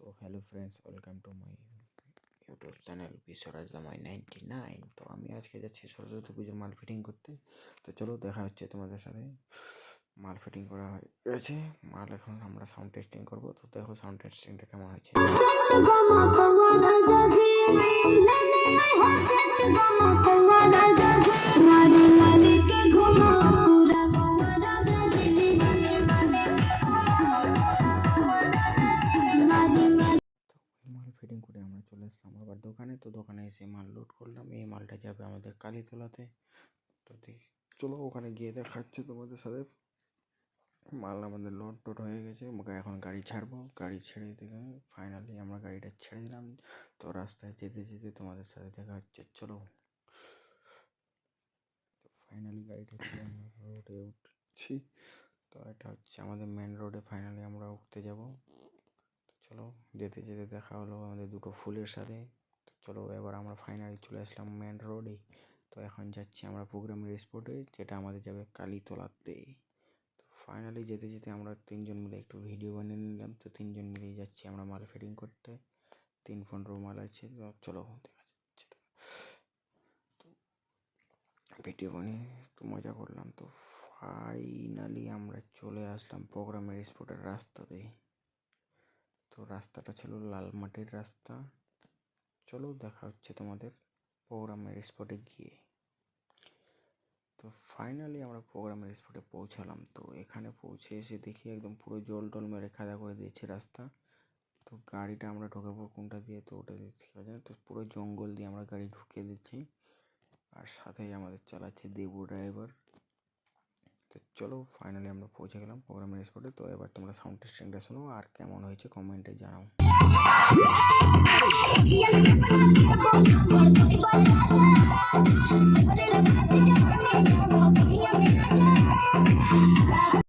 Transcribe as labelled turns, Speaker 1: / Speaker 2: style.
Speaker 1: So hello friends welcome to my YouTube channel Biswaraj Damai ninety nine তো আমি আজকে যাচ্ছি সরস্বতী পুজোর মাল ফিটিং করতে। তো চলো দেখা হচ্ছে তোমাদের সাথে। মাল ফিটিং করা হয়েছে। মাল এখন আমরা সাউন্ড টেস্টিং করব। তো দেখো সাউন্ড টেস্টিংটা কেমন হয়েছে। আসলাম আবার দোকানে, তো দোকানে এসে মাল লোড করলাম। এই মালটা যাবে আমাদের কালীতলাতে। তো দেখি চলো ওখানে গিয়ে দেখাচ্ছে তোমাদের সাথে। মাল আমাদের লোড টোড হয়ে গেছে। এখন গাড়ি ছাড়বো। গাড়ি ছেড়ে দিলে ফাইনালি আমরা গাড়িটা ছেড়ে দিলাম। তো রাস্তায় যেতে যেতে তোমাদের সাথে দেখা হচ্ছে। চলো। তো ফাইনালি গাড়িটা রোডে উঠছি। তো এটা হচ্ছে আমাদের মেন রোডে ফাইনালি আমরা উঠতে যাব। চলো, যেতে যেতে দেখা হলো আমাদের দুটো ফুলের সাথে। চলো, এবার আমরা ফাইনালি চলে আসলাম মেন রোডে তো এখন যাচ্ছি আমরা প্রোগ্রামের স্পটে যেটা আমাদের যাবে কালীতলাতে। তো ফাইনালি যেতে যেতে আমরা তিনজন মিলে একটু ভিডিও বানিয়ে নিলাম। তো তিনজন মিলেই যাচ্ছি আমরা মাল ফিটিং করতে। তিন পনেরো মাল আছে, তো চলো, দেখা যাচ্ছে তো তো ভিডিও বানিয়ে একটু মজা করলাম। তো ফাইনালি আমরা চলে আসলাম প্রোগ্রামের স্পটের রাস্তাতে। তো রাস্তাটা ছিল লাল মাটির রাস্তা। চলো দেখা হচ্ছে তোমাদের প্রোগ্রামের স্পটে গিয়ে। তো ফাইনালি আমরা প্রোগ্রামের স্পটে পৌঁছালাম। তো এখানে পৌঁছে এসে দেখি একদম পুরো জল টল মেরে খাদা করে দিয়েছে রাস্তা। তো গাড়িটা আমরা ঢোকাবো কোনটা দিয়ে, তো ওটা দিয়ে তো, পুরো জঙ্গল দিয়ে আমরা গাড়ি ঢুকিয়ে দিচ্ছি। আর সাথেই আমাদের চালাচ্ছে দেবু ড্রাইভার তো চলো ফাইনালি আমরা পৌঁছে গেলাম প্রোগ্রামের স্পটে তো এবার তোমরা সাউন্ড টেস্টিংটা শোনো আর কেমন হয়েছে কমেন্টে জানাও।